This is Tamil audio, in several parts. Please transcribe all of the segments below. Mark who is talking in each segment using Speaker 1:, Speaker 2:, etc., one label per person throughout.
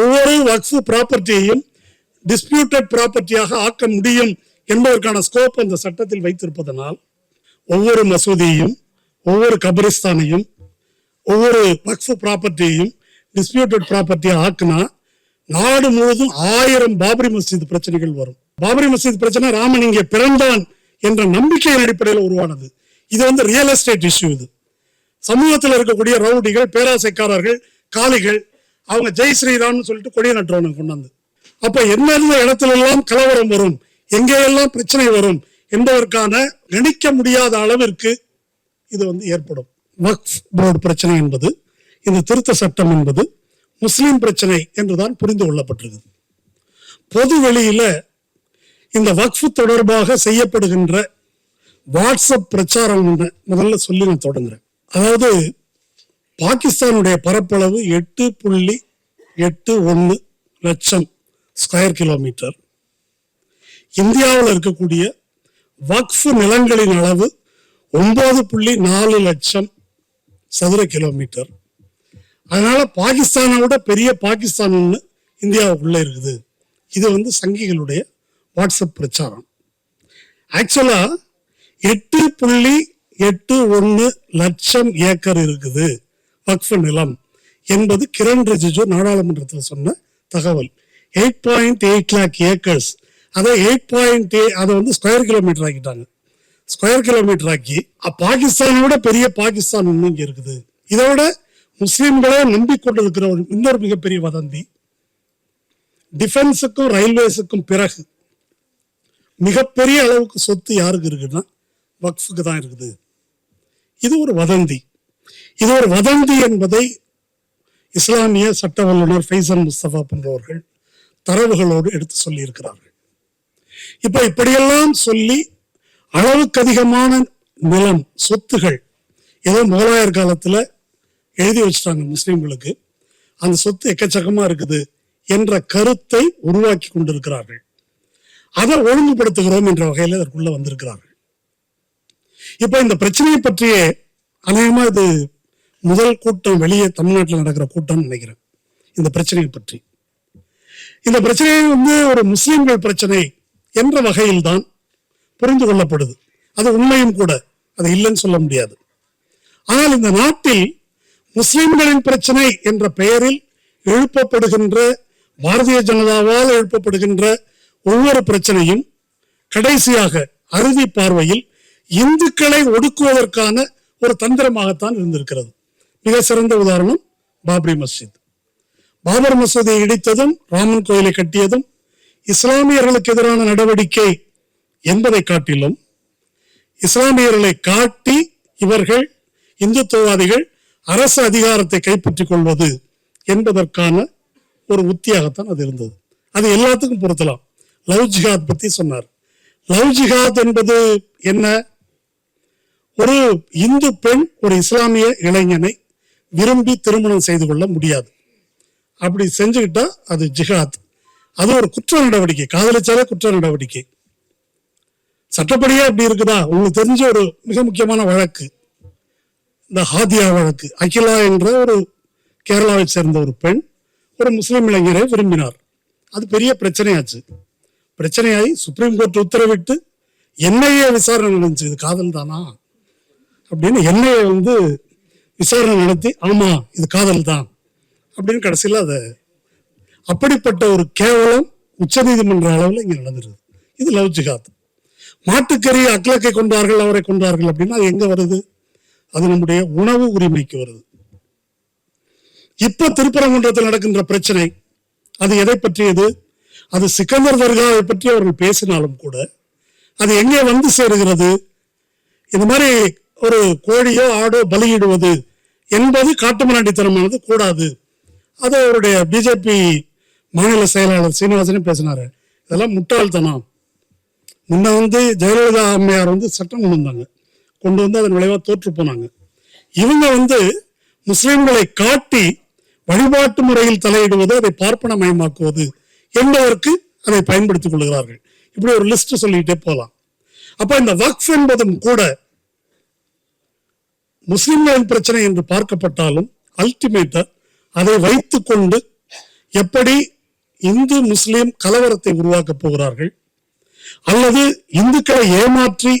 Speaker 1: ஒவ்வொரு வக்ஸு ப்ராப்பர்ட்டியையும் டிஸ்பியூட்டட் ப்ராப்பர்ட்டியாக ஆக்க முடியும் என்பதற்கான ஸ்கோப் அந்த சட்டத்தில் வைத்திருப்பதனால் ஒவ்வொரு மசூதியையும் ஒவ்வொரு கபரிஸ்தானையும் ஒவ்வொரு வக்ஃபு ப்ராப்பர்ட்டியையும் டிஸ்பியூட்டட் ப்ராப்பர்ட்டியை ஆக்குனா நாடு முழுவதும் ஆயிரம் பாபரி மஸ்ஜித் பிரச்சனைகள் வரும் பாபரி மஸ்ஜித் பிரச்சனை ராமன் இங்கே பிறந்தான் என்ற நம்பிக்கையின் அடிப்படையில் உருவானது இது வந்து ரியல் எஸ்டேட் இஷ்யூ இது சமூகத்தில் இருக்கக்கூடிய ரவுடிகள் பேராசைக்காரர்கள் காலிகள் அவங்க ஜெய் ஸ்ரீராம்னு சொல்லிட்டு கொடியை கொண்டு வந்து அப்போ எந்தெந்த இடத்துல எல்லாம் கலவரம் வரும் எங்கேயெல்லாம் பிரச்சனை வரும் என்பதற்கான கணிக்க முடியாத அளவிற்கு இது வந்து ஏற்படும் வக்ஃப் போர்டு பிரச்சனை என்பது இந்த திருத்த சட்டம் என்பது முஸ்லீம் பிரச்சனை என்றுதான் புரிந்து கொள்ளப்பட்டிருக்குது பொது வெளியில இந்த வக்ஃப் தொடர்பாக செய்யப்படுகின்ற வாட்ஸ்அப் பிரச்சாரம் முதல்ல சொல்லி நான் தொடங்குறேன் அதாவது பாகிஸ்தானுடைய பரப்பளவு எட்டு புள்ளி எட்டு ஒன்று லட்சம் ஸ்கொயர் கிலோமீட்டர் இந்தியாவில் இருக்கக்கூடிய வக்ஃப் நிலங்களின் அளவு ஒன்பது புள்ளி நாலு லட்சம் சதுர கிலோமீட்டர் அதனால பாகிஸ்தானை விட பெரிய பாகிஸ்தான் ஒன்று இந்தியாவுக்குள்ளே இருக்குது இது வந்து சங்கிகளுடைய வாட்ஸ்அப் பிரச்சாரம் ஆக்சுவலாக எட்டு புள்ளி எட்டு ஒன்று லட்சம் ஏக்கர் இருக்குது வக்ஃபு நிலம் என்பது கிரண் ரிஜிஜு நாடாளுமன்றத்தில் சொன்ன தகவல் eight point eight lakh acres அதை எயிட் பாயிண்ட் அதை வந்து ஸ்கொயர் கிலோமீட்டர் ஆக்கிட்டாங்க ஸ்கொயர் கிலோமீட்டர் ஆக்கி பாகிஸ்தானை விட பெரிய பாகிஸ்தான் இன்னும் இங்கே இருக்குது இதோட முஸ்லீம்களே நம்பிக்கொண்டிருக்கிற ஒரு இன்னொரு மிகப்பெரிய வதந்தி டிஃபென்ஸுக்கும் ரயில்வேஸுக்கும் பிறகு மிகப்பெரிய அளவுக்கு சொத்து யாருக்கு இருக்குன்னா வக்ஃபுக்கு தான் இருக்குது இது ஒரு வதந்தி இது ஒரு வதந்தி என்பதை இஸ்லாமிய சட்ட வல்லுநர் ஃபைசல் முஸ்தபா போன்றவர்கள் தரவுகளோடு எடுத்து சொல்லியிருக்கிறார்கள் இப்போ இப்படியெல்லாம் சொல்லி அளவுக்கு அதிகமான நிலம் சொத்துகள் ஏதோ முகலாயர் காலத்தில் எழுதி வச்சிட்டாங்க முஸ்லீம்களுக்கு அந்த சொத்து எக்கச்சக்கமாக இருக்குது என்ற கருத்தை உருவாக்கி கொண்டிருக்கிறார்கள் அதை ஒழுங்குபடுத்துகிறோம் என்ற வகையில் அதற்குள்ள வந்திருக்கிறார்கள் இப்போ இந்த பிரச்சனையை பற்றியே அநேகமாக இது முதல் கூட்டம் வெளியே தமிழ்நாட்டில் நடக்கிற கூட்டம் நினைக்கிறேன் இந்த பிரச்சனையை பற்றி இந்த பிரச்சனையை வந்து ஒரு முஸ்லிம்கள் பிரச்சனை என்ற வகையில் தான் புரிந்து கொள்ளப்படுது அது உண்மையும் கூட அது இல்லைன்னு சொல்ல முடியாது ஆனால் இந்த நாட்டில் முஸ்லிம்களின் பிரச்சனை என்ற பெயரில் எழுப்பப்படுகின்ற பாரதிய ஜனதாவால் எழுப்பப்படுகின்ற ஒவ்வொரு பிரச்சனையும் கடைசியாக அறுதி பார்வையில் இந்துக்களை ஒடுக்குவதற்கான ஒரு தந்திரமாகத்தான் இருந்திருக்கிறது மிக சிறந்த உதாரணம் பாபரி மஸ்ஜித் பாபர் மசூதியை இடித்ததும் ராமன் கோயிலை கட்டியதும் இஸ்லாமியர்களுக்கு எதிரான நடவடிக்கை என்பதை காட்டிலும் இஸ்லாமியர்களை காட்டி இவர்கள் இந்துத்துவவாதிகள் அரசு அதிகாரத்தை கைப்பற்றிக் கொள்வது என்பதற்கான ஒரு உத்தியாகத்தான் அது இருந்தது அது எல்லாத்துக்கும் பொருத்தலாம் லவ் ஜிஹாத் பத்தி சொன்னார் லவ் ஜிஹாத் என்பது என்ன ஒரு இந்து பெண் ஒரு இஸ்லாமிய இளைஞனை விரும்பி திருமணம் செய்து கொள்ள முடியாது அப்படி செஞ்சுக்கிட்டா அது ஜிஹாத் அது ஒரு குற்ற நடவடிக்கை காதலிச்சாலே குற்ற நடவடிக்கை சட்டப்படியே அப்படி இருக்குதா உங்களுக்கு தெரிஞ்ச ஒரு மிக முக்கியமான வழக்கு இந்த ஹாதியா வழக்கு அகிலா என்ற ஒரு கேரளாவை சேர்ந்த ஒரு பெண் ஒரு முஸ்லீம் இளைஞரை விரும்பினார் அது பெரிய பிரச்சனையாச்சு பிரச்சனையாய் சுப்ரீம் கோர்ட் உத்தரவிட்டு என்ஐஏ விசாரணை நடந்துச்சு இது காதல் தானா அப்படின்னு என்ஐஏ வந்து விசாரணை நடத்தி ஆமா இது காதல் தான் அப்படின்னு கடைசியில் அதை அப்படிப்பட்ட ஒரு கேவலம் உச்சநீதிமன்ற அளவில் இங்கே நடந்துருது இது லவ் ஜிகாத் மாட்டுக்கறி அக்லக்கை கொண்டார்கள் அவரை கொண்டார்கள் அப்படின்னா எங்க வருது அது நம்முடைய உணவு உரிமைக்கு வருது இப்போ திருப்பரங்குன்றத்தில் நடக்கின்ற பிரச்சனை அது எதை பற்றியது அது சிக்கந்தர் தர்காவை பற்றி அவர்கள் பேசினாலும் கூட அது எங்கே வந்து சேருகிறது இந்த மாதிரி ஒரு கோழியோ ஆடோ பலியிடுவது என்பது காட்டுமிராண்டித்தனமானது கூடாது அது அவருடைய பிஜேபி மாநில செயலாளர் சீனிவாசனே பேசினாரு இதெல்லாம் முட்டாள்தனம் முன்ன வந்து ஜெயலலிதா அம்மையார் வந்து சட்டம் கொண்டு வந்தாங்க கொண்டு வந்து அதன் விளைவாக தோற்று போனாங்க இவங்க வந்து முஸ்லீம்களை காட்டி வழிபாட்டு முறையில் தலையிடுவது அதை மயமாக்குவது என்பதற்கு அதை பயன்படுத்திக் கொள்கிறார்கள் இப்படி ஒரு லிஸ்ட் சொல்லிக்கிட்டே போகலாம் அப்போ இந்த வக்ஃப் என்பதும் கூட முஸ்லிம்களின் பிரச்சனை என்று பார்க்கப்பட்டாலும் அல்டிமேட்டா அதை வைத்து கொண்டு எப்படி இந்து முஸ்லீம் கலவரத்தை உருவாக்கப் போகிறார்கள் அல்லது இந்துக்களை ஏமாற்றி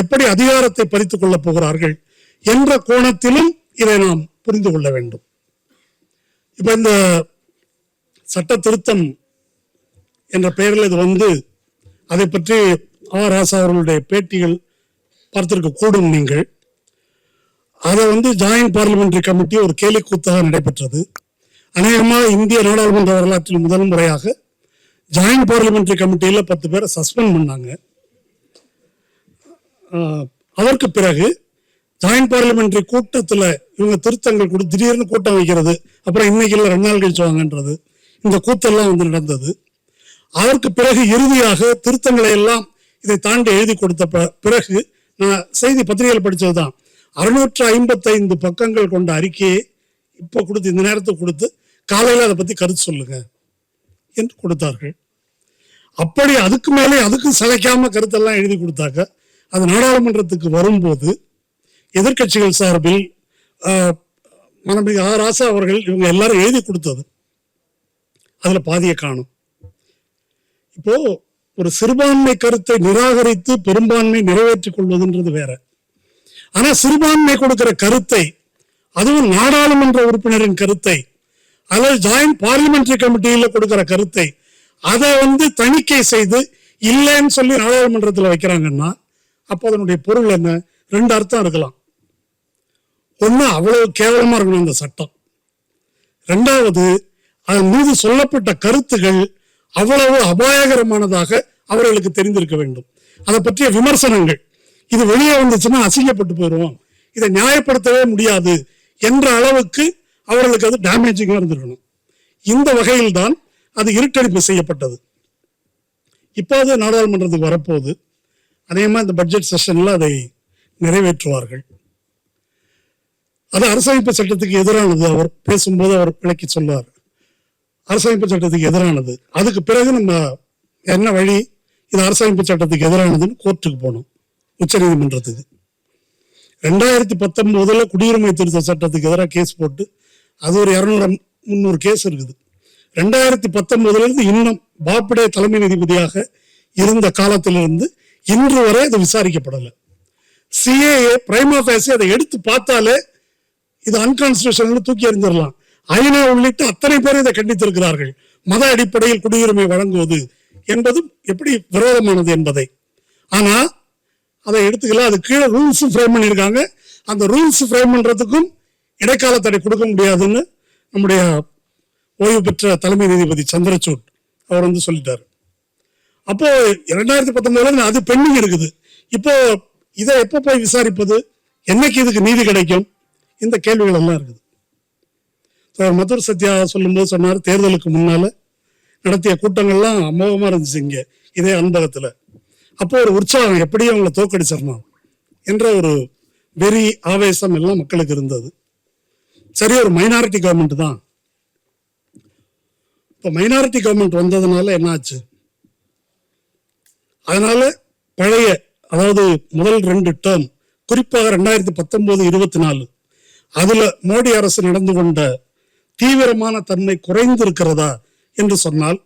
Speaker 1: எப்படி அதிகாரத்தை பறித்துக் கொள்ளப் போகிறார்கள் என்ற கோணத்திலும் இதை நாம் புரிந்து கொள்ள வேண்டும் இப்ப இந்த சட்ட திருத்தம் என்ற பெயரில் இது வந்து அதை பற்றி ஆ ராசா அவர்களுடைய பேட்டிகள் பார்த்திருக்க கூடும் நீங்கள் அதை வந்து ஜாயின்ட் பார்லிமெண்டரி கமிட்டி ஒரு கேலி கூத்தாக நடைபெற்றது அநேகமாக இந்திய நாடாளுமன்ற வரலாற்றில் முதல் முறையாக ஜாயின்ட் பார்லிமெண்டரி கமிட்டியில் பத்து பேரை சஸ்பெண்ட் பண்ணாங்க அதற்கு பிறகு ஜாயின்ட் பார்லிமெண்டரி கூட்டத்தில் இவங்க திருத்தங்கள் கொடுத்து திடீர்னு கூட்டம் வைக்கிறது அப்புறம் இன்னைக்கு ரெண்டு நாள் கழிச்சு வாங்கன்றது இந்த கூத்தெல்லாம் வந்து நடந்தது அதற்கு பிறகு இறுதியாக திருத்தங்களை எல்லாம் இதை தாண்டி எழுதி கொடுத்த பிறகு நான் செய்தி பத்திரிகையில் படித்தது தான் அறுநூற்று ஐம்பத்தைந்து பக்கங்கள் கொண்ட அறிக்கையை இப்போ கொடுத்து இந்த நேரத்தை கொடுத்து காலையில் அதை பற்றி கருத்து சொல்லுங்க என்று கொடுத்தார்கள் அப்படி அதுக்கு மேலே அதுக்கும் சிலைக்காம கருத்தெல்லாம் எழுதி கொடுத்தாக்க அது நாடாளுமன்றத்துக்கு வரும்போது எதிர்கட்சிகள் சார்பில் மனமிகு ஆ ராசா அவர்கள் இவங்க எல்லாரும் எழுதி கொடுத்தது அதில் பாதியை காணும் இப்போ ஒரு சிறுபான்மை கருத்தை நிராகரித்து பெரும்பான்மை நிறைவேற்றிக் கொள்வதுன்றது வேற ஆனால் சிறுபான்மை கொடுக்கிற கருத்தை அதுவும் நாடாளுமன்ற உறுப்பினரின் கருத்தை அல்லது ஜாயிண்ட் பார்லிமெண்ட்ரி கமிட்டியில் கொடுக்கிற கருத்தை அதை வந்து தணிக்கை செய்து இல்லைன்னு சொல்லி நாடாளுமன்றத்தில் வைக்கிறாங்கன்னா அப்போ அதனுடைய பொருள் என்ன ரெண்டு அர்த்தம் இருக்கலாம் ஒன்று அவ்வளவு கேவலமாக இருக்கணும் அந்த சட்டம் ரெண்டாவது அதன் மீது சொல்லப்பட்ட கருத்துகள் அவ்வளவு அபாயகரமானதாக அவர்களுக்கு தெரிந்திருக்க வேண்டும் அதை பற்றிய விமர்சனங்கள் இது வெளியே வந்துச்சுன்னா அசிங்கப்பட்டு போயிடும் இதை நியாயப்படுத்தவே முடியாது என்ற அளவுக்கு அவர்களுக்கு அது டேமேஜிங்காக இருந்திருக்கணும் இந்த வகையில் தான் அது இருட்டடிப்பு செய்யப்பட்டது இப்போது நாடாளுமன்றத்துக்கு வரப்போகுது மாதிரி இந்த பட்ஜெட் செஷனில் அதை நிறைவேற்றுவார்கள் அது அரசமைப்பு சட்டத்துக்கு எதிரானது அவர் பேசும்போது அவர் விளக்கி சொல்வார் அரசமைப்பு சட்டத்துக்கு எதிரானது அதுக்கு பிறகு நம்ம என்ன வழி இது அரசமைப்பு சட்டத்துக்கு எதிரானதுன்னு கோர்ட்டுக்கு போனோம் உச்சநீதிமன்றத்துக்கு ரெண்டாயிரத்தி பத்தொம்போதில் குடியுரிமை திருத்த சட்டத்துக்கு எதிராக கேஸ் போட்டு அது ஒரு இரநூறு முந்நூறு கேஸ் இருக்குது ரெண்டாயிரத்தி பத்தொம்போதுலேருந்து இன்னும் பாப்டே தலைமை நீதிபதியாக இருந்த காலத்திலிருந்து இன்று வரை அது விசாரிக்கப்படலை சிஏஏ பிரைமா ஃபேஸே அதை எடுத்து பார்த்தாலே இது அன்கான்ஸ்டியூஷன் தூக்கி எறிஞ்சிடலாம் ஐநா உள்ளிட்ட அத்தனை பேர் இதை கண்டித்திருக்கிறார்கள் மத அடிப்படையில் குடியுரிமை வழங்குவது என்பதும் எப்படி விரோதமானது என்பதை ஆனால் அதை எடுத்துக்கலாம் அது கீழே ரூல்ஸ் ஃப்ரேம் பண்ணியிருக்காங்க அந்த ரூல்ஸ் ஃப்ரேம் பண்ணுறதுக்கும் இடைக்கால தடை கொடுக்க முடியாதுன்னு நம்முடைய ஓய்வு பெற்ற தலைமை நீதிபதி சந்திரசூட் அவர் வந்து சொல்லிட்டார் அப்போ இரண்டாயிரத்தி பத்தொன்பதுல அது பெண்ணிங் இருக்குது இப்போ இதை எப்போ போய் விசாரிப்பது என்னைக்கு இதுக்கு நீதி கிடைக்கும் இந்த கேள்விகள் எல்லாம் இருக்குது மதுர் சத்யா சொல்லும்போது சொன்னார் தேர்தலுக்கு முன்னால் நடத்திய கூட்டங்கள்லாம் அமோகமாக இருந்துச்சு இங்கே இதே அன்பகத்தில் அப்போ ஒரு உற்சாகம் எப்படியும் அவங்களை தோக்கடிச்சிடணும் என்ற ஒரு வெறி ஆவேசம் எல்லாம் மக்களுக்கு இருந்தது சரி ஒரு மைனாரிட்டி கவர்மெண்ட் தான் இப்போ மைனாரிட்டி கவர்மெண்ட் வந்ததுனால என்னாச்சு அதனால பழைய அதாவது முதல் ரெண்டு டேர்ம் குறிப்பாக ரெண்டாயிரத்தி பத்தொன்பது இருபத்தி நாலு அதுல மோடி அரசு நடந்து கொண்ட தீவிரமான தன்மை குறைந்து இருக்கிறதா என்று சொன்னால்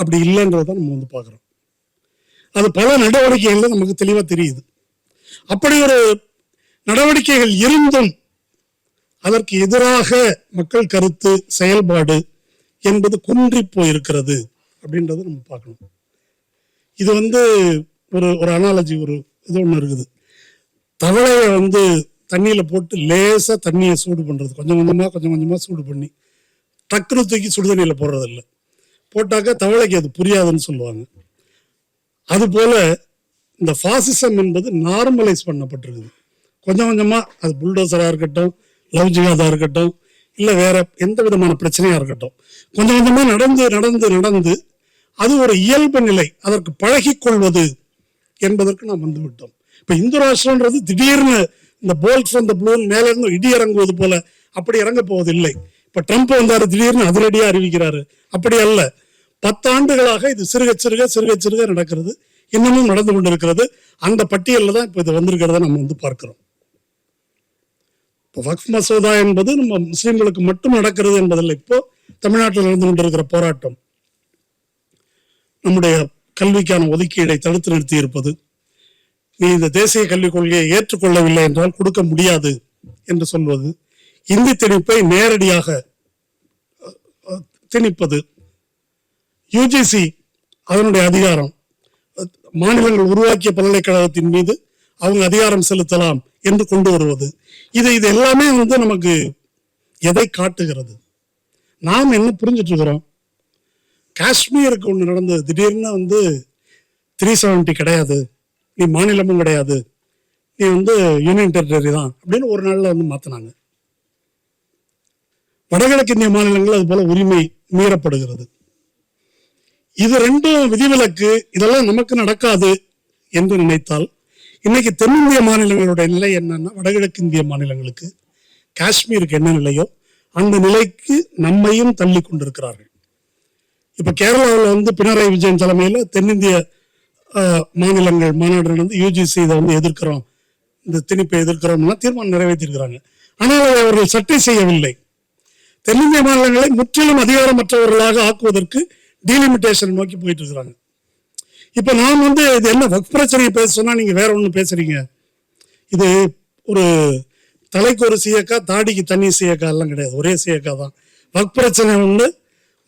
Speaker 1: அப்படி இல்லைன்றதை நம்ம வந்து பார்க்குறோம் அது பல நடவடிக்கைகள் நமக்கு தெளிவாக தெரியுது அப்படி ஒரு நடவடிக்கைகள் இருந்தும் அதற்கு எதிராக மக்கள் கருத்து செயல்பாடு என்பது குன்றி போயிருக்கிறது அப்படின்றத நம்ம பார்க்கணும் இது வந்து ஒரு ஒரு அனாலஜி ஒரு இது ஒன்று இருக்குது தவளையை வந்து தண்ணியில் போட்டு லேசாக தண்ணியை சூடு பண்ணுறது கொஞ்சம் கொஞ்சமாக கொஞ்சம் கொஞ்சமாக சூடு பண்ணி டக்குனு தூக்கி சுடுதண்ணியில் போடுறதில்ல போட்டாக்கா தவளைக்கு அது புரியாதுன்னு சொல்லுவாங்க அதுபோல் இந்த ஃபாசிசம் என்பது நார்மலைஸ் பண்ணப்பட்டிருக்குது கொஞ்சம் கொஞ்சமாக அது புல்டோசராக இருக்கட்டும் லவ் இருக்கட்டும் இல்லை வேற எந்த விதமான பிரச்சனையாக இருக்கட்டும் கொஞ்சம் கொஞ்சமாக நடந்து நடந்து நடந்து அது ஒரு இயல்பு நிலை அதற்கு பழகி கொள்வது என்பதற்கு நாம் வந்துவிட்டோம் இப்போ இந்து ராஷ்டிரன்றது திடீர்னு இந்த போல்ட்ஸ் ஃப்ரம் த ப்ளூன் மேலேருந்து இடி இறங்குவது போல அப்படி இறங்க போவதில்லை இப்போ ட்ரம்ப் வந்தார் திடீர்னு அதிரடியாக அறிவிக்கிறாரு அப்படி அல்ல பத்தாண்டுகளாக இது சிறுக சிறுக சிறுக சிறுக நடக்கிறது இன்னமும் நடந்து கொண்டிருக்கிறது அந்த பட்டியலில் தான் இப்போ இது வந்திருக்கிறத நம்ம வந்து பார்க்கிறோம் இப்போ வக்ஃப் மசோதா என்பது நம்ம முஸ்லீம்களுக்கு மட்டும் நடக்கிறது என்பதில் இப்போ தமிழ்நாட்டில் நடந்து கொண்டிருக்கிற போராட்டம் நம்முடைய கல்விக்கான ஒதுக்கீடை தடுத்து நிறுத்தி இருப்பது நீ இந்த தேசிய கல்விக் கொள்கையை ஏற்றுக்கொள்ளவில்லை என்றால் கொடுக்க முடியாது என்று சொல்வது இந்தி திணிப்பை நேரடியாக திணிப்பது யூஜிசி அதனுடைய அதிகாரம் மாநிலங்கள் உருவாக்கிய பல்கலைக்கழகத்தின் மீது அவங்க அதிகாரம் செலுத்தலாம் என்று கொண்டு வருவது இது இது எல்லாமே வந்து நமக்கு எதை காட்டுகிறது நாம் என்ன புரிஞ்சிட்டு இருக்கிறோம் காஷ்மீருக்கு ஒன்று நடந்தது திடீர்னு வந்து த்ரீ செவன்ட்டி கிடையாது நீ மாநிலமும் கிடையாது நீ வந்து யூனியன் டெரிட்டரி தான் அப்படின்னு ஒரு நாளில் வந்து மாற்றினாங்க வடகிழக்கு இந்திய மாநிலங்கள் அது போல உரிமை மீறப்படுகிறது இது ரெண்டும் விதிவிலக்கு இதெல்லாம் நமக்கு நடக்காது என்று நினைத்தால் இன்னைக்கு தென்னிந்திய மாநிலங்களுடைய நிலை என்னன்னா வடகிழக்கு இந்திய மாநிலங்களுக்கு காஷ்மீருக்கு என்ன நிலையோ அந்த நிலைக்கு நம்மையும் தள்ளி கொண்டிருக்கிறார்கள் இப்ப கேரளாவில் வந்து பினராயி விஜயன் தலைமையில தென்னிந்திய மாநிலங்கள் மாநாடு நடந்து யூஜிசி இதை வந்து எதிர்க்கிறோம் இந்த திணிப்பை எதிர்க்கிறோம் தீர்மானம் நிறைவேற்றியிருக்கிறாங்க ஆனால் அதை அவர்கள் சட்டை செய்யவில்லை தென்னிந்திய மாநிலங்களை முற்றிலும் அதிகாரமற்றவர்களாக ஆக்குவதற்கு டீலிமிட்டேஷன் நோக்கி போயிட்டு இருக்கிறாங்க இப்போ நான் வந்து இது என்ன ஒர்க் பிரச்சனையை பேச சொன்னால் நீங்கள் வேற ஒன்று பேசுறீங்க இது ஒரு தலைக்கு ஒரு சீயக்கா தாடிக்கு தண்ணி சீயக்கா எல்லாம் கிடையாது ஒரே சீயக்கா தான் ஒர்க் பிரச்சனை ஒன்று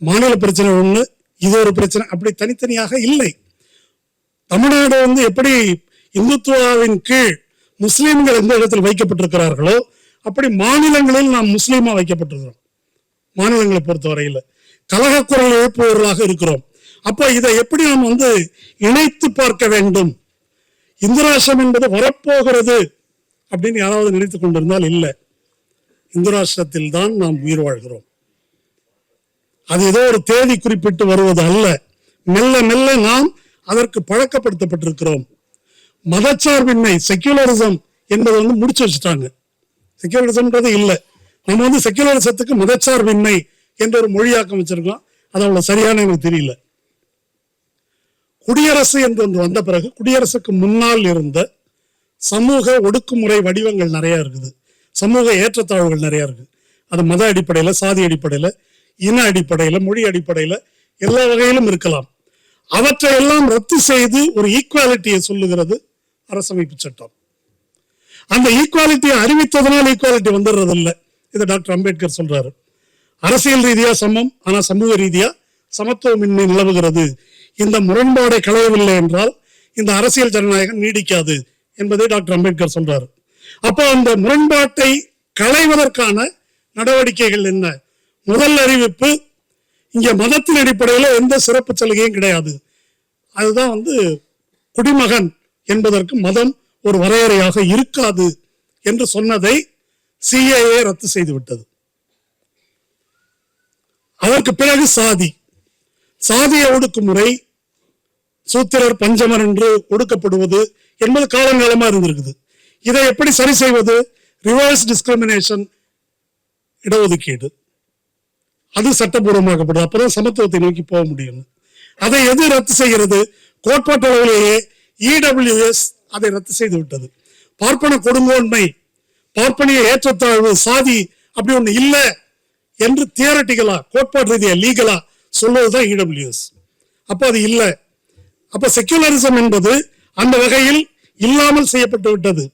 Speaker 1: மாநில பிரச்சனை ஒன்று இது ஒரு பிரச்சனை அப்படி தனித்தனியாக இல்லை தமிழ்நாடு வந்து எப்படி இந்துத்துவாவின் கீழ் முஸ்லீம்கள் எந்த இடத்தில் வைக்கப்பட்டிருக்கிறார்களோ அப்படி மாநிலங்களில் நாம் முஸ்லீமாக வைக்கப்பட்டிருக்கிறோம் மாநிலங்களை பொறுத்தவரையில் கலக குரல் எழுப்புவர்களாக இருக்கிறோம் அப்போ இதை எப்படி நாம் வந்து இணைத்து பார்க்க வேண்டும் இந்துராசம் என்பது வரப்போகிறது அப்படின்னு யாராவது நினைத்து கொண்டிருந்தால் இல்லை இந்துராசத்தில் தான் நாம் உயிர் வாழ்கிறோம் அது ஏதோ ஒரு தேதி குறிப்பிட்டு வருவது அல்ல மெல்ல மெல்ல நாம் அதற்கு பழக்கப்படுத்தப்பட்டிருக்கிறோம் மதச்சார்பின்மை செக்யுலரிசம் என்பதை வந்து முடிச்சு வச்சுட்டாங்க செக்யுலரிசம்ன்றது இல்லை நம்ம வந்து செக்யுலரிசத்துக்கு மதச்சார்பின்மை என்ற ஒரு மொழியாக்கம் வச்சிருக்கோம் அது அவ்வளவு சரியான எனக்கு தெரியல குடியரசு என்று ஒன்று வந்த பிறகு குடியரசுக்கு முன்னால் இருந்த சமூக ஒடுக்குமுறை வடிவங்கள் நிறைய இருக்குது சமூக ஏற்றத்தாழ்வுகள் நிறைய இருக்கு அது மத அடிப்படையில் சாதி அடிப்படையில் இன அடிப்படையில் மொழி அடிப்படையில் எல்லா வகையிலும் இருக்கலாம் அவற்றையெல்லாம் ரத்து செய்து ஒரு ஈக்குவாலிட்டியை சொல்லுகிறது அரசமைப்பு சட்டம் அந்த ஈக்குவாலிட்டியை அறிவித்ததுனால் ஈக்குவாலிட்டி வந்துடுறது இல்லை இதை டாக்டர் அம்பேத்கர் சொல்றாரு அரசியல் ரீதியா சமம் ஆனா சமூக ரீதியா சமத்துவமின்மை நிலவுகிறது இந்த முரண்பாடை களையவில்லை என்றால் இந்த அரசியல் ஜனநாயகம் நீடிக்காது என்பதை டாக்டர் அம்பேத்கர் சொல்றாரு அப்போ அந்த முரண்பாட்டை களைவதற்கான நடவடிக்கைகள் என்ன முதல் அறிவிப்பு இங்க மதத்தின் அடிப்படையில் எந்த சிறப்பு சலுகையும் கிடையாது அதுதான் வந்து குடிமகன் என்பதற்கு மதம் ஒரு வரையறையாக இருக்காது என்று சொன்னதை சிஏஏ ரத்து செய்துவிட்டது அதற்கு பிறகு சாதி சாதிய ஒடுக்குமுறை சூத்திரர் பஞ்சமர் என்று ஒடுக்கப்படுவது என்பது காலங்காலமா இருந்திருக்குது இதை எப்படி சரி செய்வது ரிவர்ஸ் டிஸ்கிரிமினேஷன் இடஒதுக்கீடு அது சட்டபூர்வமாக்கப்படுது அப்பதான் சமத்துவத்தை நோக்கி போக முடியும் அதை எது ரத்து செய்கிறது கோட்பாட்டு அளவிலேயே இடபிள்யூஎஸ் e அதை ரத்து செய்து விட்டது பார்ப்பன கொடுங்கோன்மை பார்ப்பனிய ஏற்றத்தாழ்வு சாதி அப்படி ஒன்று இல்லை என்று தியரட்டிக்கலா கோட்பாடு ரீதியாக லீகலா சொல்வதுதான் இடபிள்யூஎஸ் e அப்போ அது இல்லை அப்போ செக்யூலரிசம் என்பது அந்த வகையில் இல்லாமல் செய்யப்பட்டு விட்டது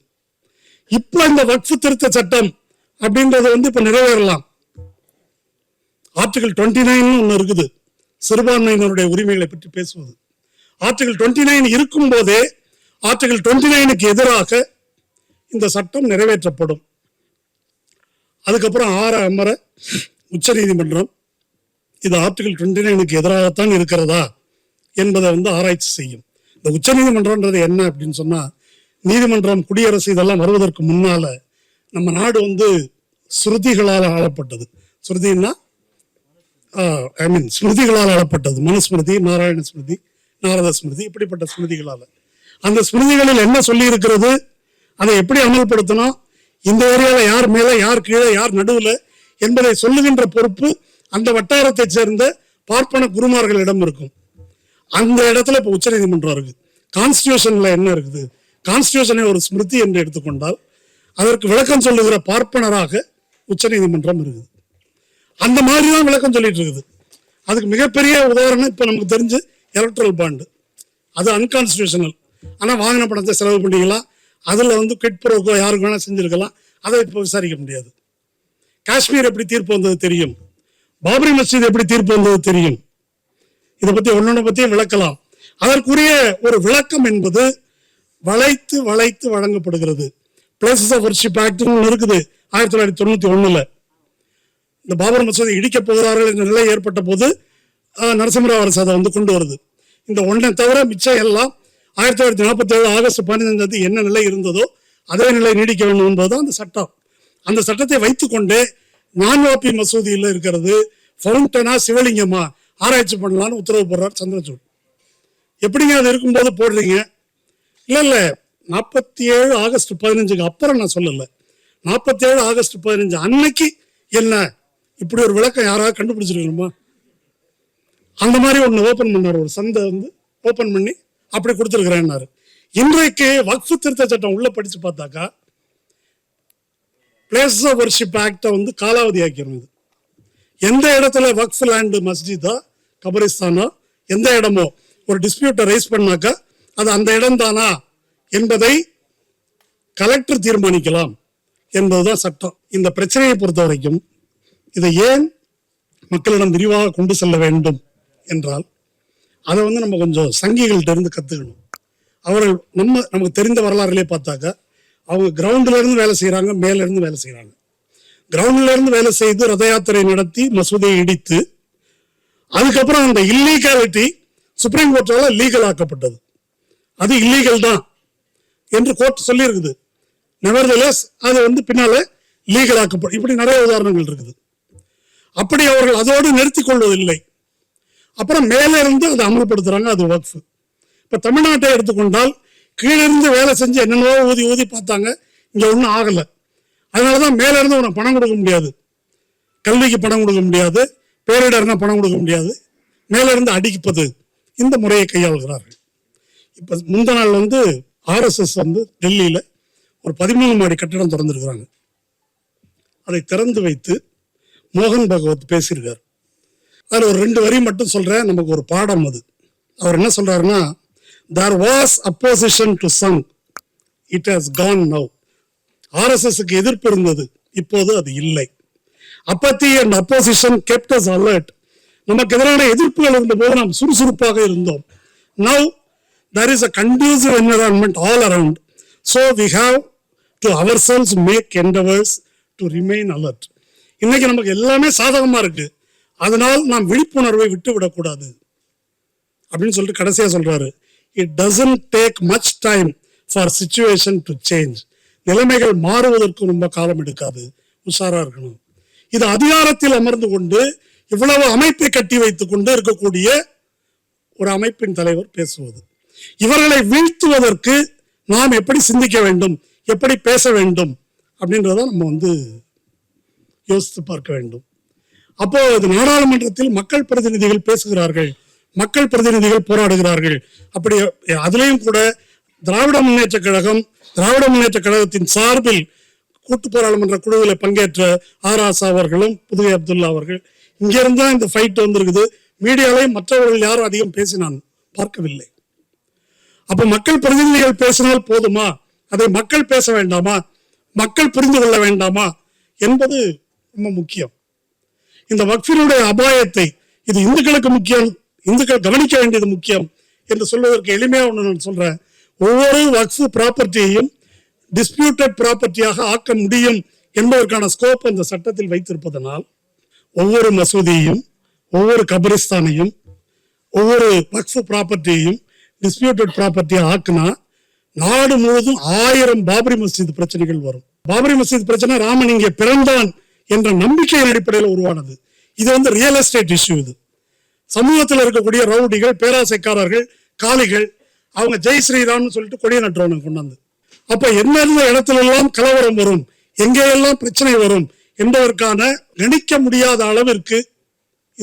Speaker 1: இப்போ இந்த வக்ஃபு திருத்த சட்டம் அப்படின்றது வந்து இப்போ நிறைவேறலாம் ஆர்டிகல் டுவெண்ட்டி நைன் ஒன்று இருக்குது சிறுபான்மையினருடைய உரிமைகளை பற்றி பேசுவது ஆர்டிகல் டுவெண்ட்டி நைன் இருக்கும் போதே ஆர்டிகல் டுவெண்ட்டி நைனுக்கு எதிராக இந்த சட்டம் நிறைவேற்றப்படும் அதுக்கப்புறம் ஆற அமர உச்ச நீதிமன்றம் இது ஆர்டிகல் டுவெண்ட்டி நைனுக்கு எதிராகத்தான் இருக்கிறதா என்பதை வந்து ஆராய்ச்சி செய்யும் இந்த உச்ச நீதிமன்றம்ன்றது என்ன அப்படின்னு சொன்னால் நீதிமன்றம் குடியரசு இதெல்லாம் வருவதற்கு முன்னால் நம்ம நாடு வந்து ஸ்ருதிகளால் ஆளப்பட்டது ஸ்ருதின்னா ஐ மீன் ஸ்மிருதிகளால் ஆளப்பட்டது மனுஸ்மிருதி நாராயண ஸ்மிருதி நாரத ஸ்மிருதி இப்படிப்பட்ட ஸ்மிருதிகளால் அந்த ஸ்மிருதிகளில் என்ன சொல்லி இருக்கிறது அதை எப்படி அமல்படுத்தணும் இந்த ஏரியாவில் யார் மேலே யார் கீழே யார் நடுவில் என்பதை சொல்லுகின்ற பொறுப்பு அந்த வட்டாரத்தை சேர்ந்த பார்ப்பன குருமார்களிடம் இருக்கும் அந்த இடத்துல இப்போ உச்சநீதிமன்றம் இருக்குது கான்ஸ்டியூஷனில் என்ன இருக்குது கான்ஸ்டியூஷனை ஒரு ஸ்மிருதி என்று எடுத்துக்கொண்டால் அதற்கு விளக்கம் சொல்லுகிற பார்ப்பனராக உச்சநீதிமன்றம் இருக்குது அந்த மாதிரி தான் விளக்கம் சொல்லிட்டு இருக்குது அதுக்கு மிகப்பெரிய உதாரணம் இப்போ நமக்கு தெரிஞ்சு எலக்ட்ரல் பாண்டு அது அன்கான்ஸ்டியூஷனல் ஆனால் வாகன பணத்தை செலவு பண்ணிக்கலாம் அதில் வந்து கிட்புரோக்கோ யாருக்கு வேணால் செஞ்சுருக்கலாம் அதை இப்போ விசாரிக்க முடியாது காஷ்மீர் எப்படி தீர்ப்பு வந்தது தெரியும் பாபரி மசித் எப்படி தீர்ப்பு வந்தது தெரியும் இதை பற்றி ஒன்னொன்று பற்றியும் விளக்கலாம் அதற்குரிய ஒரு விளக்கம் என்பது வளைத்து வளைத்து வழங்கப்படுகிறது பிளேசஸ் ஆஃப் ஒர்ஷிப் ஆக்ட்னு இருக்குது ஆயிரத்தி தொள்ளாயிரத்தி தொண்ணூற்றி ஒன்றில் இந்த பாபர் மசூதி இடிக்கப் போகிறார்கள் என்ற நிலை ஏற்பட்ட போது நரசிம்மராவ் அரசு அதை வந்து கொண்டு வருது இந்த ஒன்றை தவிர மிச்சம் எல்லாம் ஆயிரத்தி தொள்ளாயிரத்தி நாற்பத்தி ஏழு ஆகஸ்ட் பதினைஞ்சாம் தேதி என்ன நிலை இருந்ததோ அதே நிலை நீடிக்க வேண்டும் என்பதுதான் அந்த சட்டம் அந்த சட்டத்தை வைத்துக்கொண்டு நான்வாப்பி மசூதியில் இருக்கிறது ஃபவுண்டனா சிவலிங்கமா ஆராய்ச்சி பண்ணலான்னு உத்தரவு போடுறார் சந்திரசூட் எப்படிங்க அது இருக்கும்போது போடுறீங்க இல்லை இல்லை நாற்பத்தி ஏழு ஆகஸ்ட் பதினஞ்சுக்கு அப்புறம் நான் சொல்லலை நாற்பத்தி ஏழு ஆகஸ்ட் பதினஞ்சு அன்னைக்கு என்ன இப்படி ஒரு விளக்கம் யாராவது கண்டுபிடிச்சிருக்கணுமா அந்த மாதிரி ஒன்று ஓப்பன் பண்ணார் ஒரு சந்தை வந்து ஓப்பன் பண்ணி அப்படி கொடுத்துருக்குறேன்னாரு இன்றைக்கு வக்ஃபு திருத்த சட்டம் உள்ள படித்து பார்த்தாக்கா பிளேசஸ் ஆஃப் ஒர்ஷிப் ஆக்டை வந்து காலாவதி ஆக்கிடும் எந்த இடத்துல வக்ஃப் லேண்டு மஸ்ஜிதா கபரிஸ்தானா எந்த இடமோ ஒரு டிஸ்பியூட்டை ரைஸ் பண்ணாக்கா அது அந்த இடம் தானா என்பதை கலெக்டர் தீர்மானிக்கலாம் என்பதுதான் சட்டம் இந்த பிரச்சனையை பொறுத்த வரைக்கும் இதை ஏன் மக்களிடம் விரிவாக கொண்டு செல்ல வேண்டும் என்றால் அதை வந்து நம்ம கொஞ்சம் சங்கிகள்கிட்ட இருந்து கற்றுக்கணும் அவர்கள் நம்ம நமக்கு தெரிந்த வரலாறுலேயே பார்த்தாக்கா அவங்க கிரவுண்ட்ல இருந்து வேலை செய்கிறாங்க இருந்து வேலை செய்யறாங்க கிரவுண்ட்ல இருந்து வேலை செய்து ரத யாத்திரை நடத்தி மசூதியை இடித்து அதுக்கப்புறம் அந்த இல்லீகாலிட்டி சுப்ரீம் கோர்ட்டால் லீகல் ஆக்கப்பட்டது அது இல்லீகல் தான் என்று கோர்ட் சொல்லியிருக்குது நெவர்தலஸ் அது வந்து பின்னால் லீகல் ஆக்கப்படும் இப்படி நிறைய உதாரணங்கள் இருக்குது அப்படி அவர்கள் அதோடு நிறுத்தி கொள்வதில்லை அப்புறம் மேலே இருந்து அதை அமல்படுத்துறாங்க அது ஒர்க் இப்போ தமிழ்நாட்டை எடுத்துக்கொண்டால் கீழிருந்து வேலை செஞ்சு என்னென்னவோ ஊதி ஊதி பார்த்தாங்க இங்கே ஒன்றும் ஆகலை அதனால தான் மேலேருந்து உனக்கு பணம் கொடுக்க முடியாது கல்விக்கு பணம் கொடுக்க முடியாது பேரிடர்னா பணம் கொடுக்க முடியாது மேலேருந்து அடிப்பது இந்த முறையை கையாளுகிறார்கள் இப்போ முந்த நாள் வந்து ஆர்எஸ்எஸ் வந்து டெல்லியில் ஒரு பதிமூணு மாடி கட்டிடம் திறந்துருக்கிறாங்க அதை திறந்து வைத்து மோகன் பகவத் பேசியிருக்கார் அதில் ஒரு ரெண்டு வரி மட்டும் சொல்கிறேன் நமக்கு ஒரு பாடம் அது அவர் என்ன சொல்கிறாருன்னா there was opposition to some it has gone now ஆர்எஸ்எஸ்க்கு எதிர்ப்பு இருந்தது இப்போது அது இல்லை அப்பத்தி அண்ட் அப்போசிஷன் கெப்டஸ் அலர்ட் நமக்கு எதிரான எதிர்ப்புகள் இருந்தபோது நாம் சுறுசுறுப்பாக இருந்தோம் now is a a conducive all around so we have to our ourselves make endeavors to remain alert. இன்னைக்கு நமக்கு எல்லாமே சாதகமாக இருக்கு அதனால் நாம் விழிப்புணர்வை விட்டு விடக்கூடாது அப்படின்னு சொல்லிட்டு கடைசியாக சொல்கிறாரு it doesn't take much time for situation to change நிலைமைகள் மாறுவதற்கு ரொம்ப காலம் எடுக்காது உஷாராக இருக்கணும் இது அதிகாரத்தில் அமர்ந்து கொண்டு இவ்வளவு அமைப்பை கட்டி வைத்துக் கொண்டு இருக்கக்கூடிய ஒரு அமைப்பின் தலைவர் பேசுவது இவர்களை வீழ்த்துவதற்கு நாம் எப்படி சிந்திக்க வேண்டும் எப்படி பேச வேண்டும் அப்படின்றத நம்ம வந்து யோசித்து பார்க்க வேண்டும் அப்போ நாடாளுமன்றத்தில் மக்கள் பிரதிநிதிகள் பேசுகிறார்கள் மக்கள் பிரதிநிதிகள் போராடுகிறார்கள் அப்படி அதுலேயும் கூட திராவிட முன்னேற்ற கழகம் திராவிட முன்னேற்ற கழகத்தின் சார்பில் கூட்டு போராளுமன்ற குழுவில் பங்கேற்ற ஆர் ஆசா அவர்களும் புதுகை அப்துல்லா அவர்கள் இங்கிருந்து தான் இந்த ஃபைட் வந்திருக்குது மீடியாலையும் மற்றவர்கள் யாரும் அதிகம் பேசினான் பார்க்கவில்லை அப்போ மக்கள் பிரதிநிதிகள் பேசினால் போதுமா அதை மக்கள் பேச வேண்டாமா மக்கள் புரிந்து கொள்ள வேண்டாமா என்பது ரொம்ப முக்கியம் இந்த வக்ஃபினுடைய அபாயத்தை இது இந்துக்களுக்கு முக்கியம் இந்துக்கள் கவனிக்க வேண்டியது முக்கியம் என்று சொல்வதற்கு எளிமையாக ஒன்று நான் சொல்கிறேன் ஒவ்வொரு வக்ஃபு ப்ராப்பர்ட்டியையும் டிஸ்பியூட்டட் ப்ராப்பர்ட்டியாக ஆக்க முடியும் என்பதற்கான ஸ்கோப் அந்த சட்டத்தில் வைத்திருப்பதனால் ஒவ்வொரு மசூதியையும் ஒவ்வொரு கபரிஸ்தானையும் ஒவ்வொரு வக்ஃபு ப்ராப்பர்ட்டியையும் டிஸ்பியூட்டட் ப்ராப்பர்ட்டியாக ஆக்குனா நாடு முழுவதும் ஆயிரம் பாபரி மஸ்ஜித் பிரச்சனைகள் வரும் பாபரி மஸ்ஜித் பிரச்சனை ராமன் இங்கே பிறந்தான் என்ற நம்பிக்கையின் அடிப்படையில் உருவானது இது வந்து ரியல் எஸ்டேட் இஷ்யூ இது சமூகத்தில் இருக்கக்கூடிய ரவுடிகள் பேராசைக்காரர்கள் காலிகள் அவங்க ஜெய் ஸ்ரீராம்னு சொல்லிட்டு கொடியை நட்டுறவனை கொண்டாந்து அப்போ எந்தெந்த இடத்துல எல்லாம் கலவரம் வரும் எங்கேயெல்லாம் பிரச்சனை வரும் என்பதற்கான நினைக்க முடியாத அளவிற்கு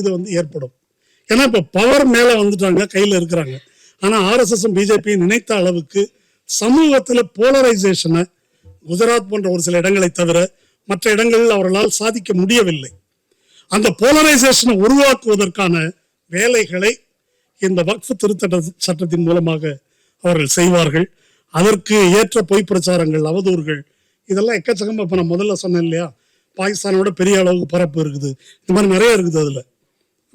Speaker 1: இது வந்து ஏற்படும் ஏன்னா இப்போ பவர் மேலே வந்துட்டாங்க கையில் இருக்கிறாங்க ஆனால் ஆர்எஸ்எஸும் பிஜேபி நினைத்த அளவுக்கு சமூகத்தில் போலரைசேஷனை குஜராத் போன்ற ஒரு சில இடங்களை தவிர மற்ற இடங்களில் அவர்களால் சாதிக்க முடியவில்லை அந்த போலரைசேஷனை உருவாக்குவதற்கான வேலைகளை இந்த வக்ஃபு திருத்தட்ட சட்டத்தின் மூலமாக அவர்கள் செய்வார்கள் அதற்கு ஏற்ற பொய் பிரச்சாரங்கள் அவதூறுகள் இதெல்லாம் எக்கச்சக்கமாக இப்போ நான் முதல்ல சொன்னேன் இல்லையா பாகிஸ்தானோட பெரிய அளவுக்கு பரப்பு இருக்குது இந்த மாதிரி நிறைய இருக்குது அதில்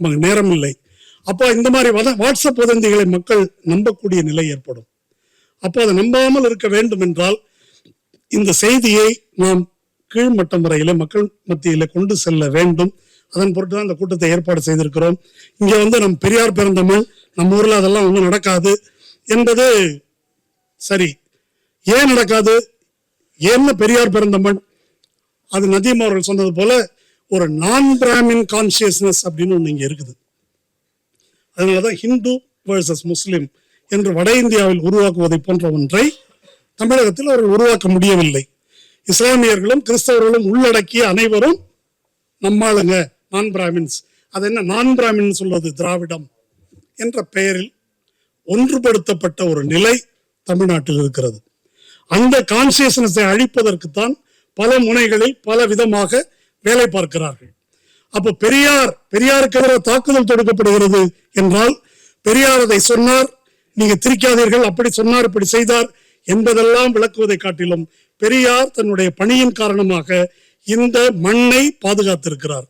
Speaker 1: நமக்கு நேரம் இல்லை அப்போ இந்த மாதிரி வத வாட்ஸ்அப் வதந்திகளை மக்கள் நம்பக்கூடிய நிலை ஏற்படும் அப்போ அதை நம்பாமல் இருக்க வேண்டும் என்றால் இந்த செய்தியை நாம் கீழ்மட்டம் வரையிலே மக்கள் மத்தியிலே கொண்டு செல்ல வேண்டும் அதன் பொருட்டு தான் இந்த கூட்டத்தை ஏற்பாடு செய்திருக்கிறோம் இங்கே வந்து நம் பெரியார் பிறந்தமிழ் நம்ம ஊரில் அதெல்லாம் ஒன்றும் நடக்காது என்பது சரி ஏன் நடக்காது என்ன பெரியார் பிறந்தமிழ் அது நதியம் அவர்கள் சொன்னது போல ஒரு நான் பிராமின் கான்சியஸ்னஸ் அப்படின்னு ஒன்று இங்கே இருக்குது அதனால தான் ஹிந்து வேர்சஸ் முஸ்லீம் என்று வட இந்தியாவில் உருவாக்குவதை போன்ற ஒன்றை தமிழகத்தில் அவர்கள் உருவாக்க முடியவில்லை இஸ்லாமியர்களும் கிறிஸ்தவர்களும் உள்ளடக்கிய அனைவரும் நம்மாளுங்க நான் பிராமின்ஸ் அது என்ன நான் பிராமின் சொல்வது திராவிடம் என்ற பெயரில் ஒன்றுபடுத்தப்பட்ட ஒரு நிலை தமிழ்நாட்டில் இருக்கிறது அந்த கான்சியஸ்னஸை அழிப்பதற்குத்தான் பல முனைகளில் பல விதமாக வேலை பார்க்கிறார்கள் அப்போ பெரியார் பெரியாருக்கு எதிராக தாக்குதல் தொடுக்கப்படுகிறது என்றால் பெரியார் அதை சொன்னார் நீங்க திரிக்காதீர்கள் அப்படி சொன்னார் இப்படி செய்தார் என்பதெல்லாம் விளக்குவதை காட்டிலும் பெரியார் தன்னுடைய பணியின் காரணமாக இந்த மண்ணை பாதுகாத்திருக்கிறார்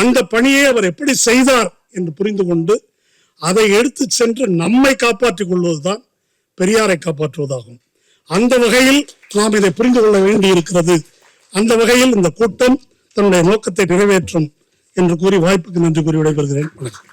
Speaker 1: அந்த பணியை அவர் எப்படி செய்தார் என்று புரிந்து கொண்டு அதை எடுத்து சென்று நம்மை காப்பாற்றிக் கொள்வதுதான் பெரியாரை காப்பாற்றுவதாகும் அந்த வகையில் நாம் இதை புரிந்து கொள்ள வேண்டி இருக்கிறது அந்த வகையில் இந்த கூட்டம் தன்னுடைய நோக்கத்தை நிறைவேற்றும் என்று கூறி வாய்ப்புக்கு நன்றி கூறி விடைபெறுகிறேன் வணக்கம்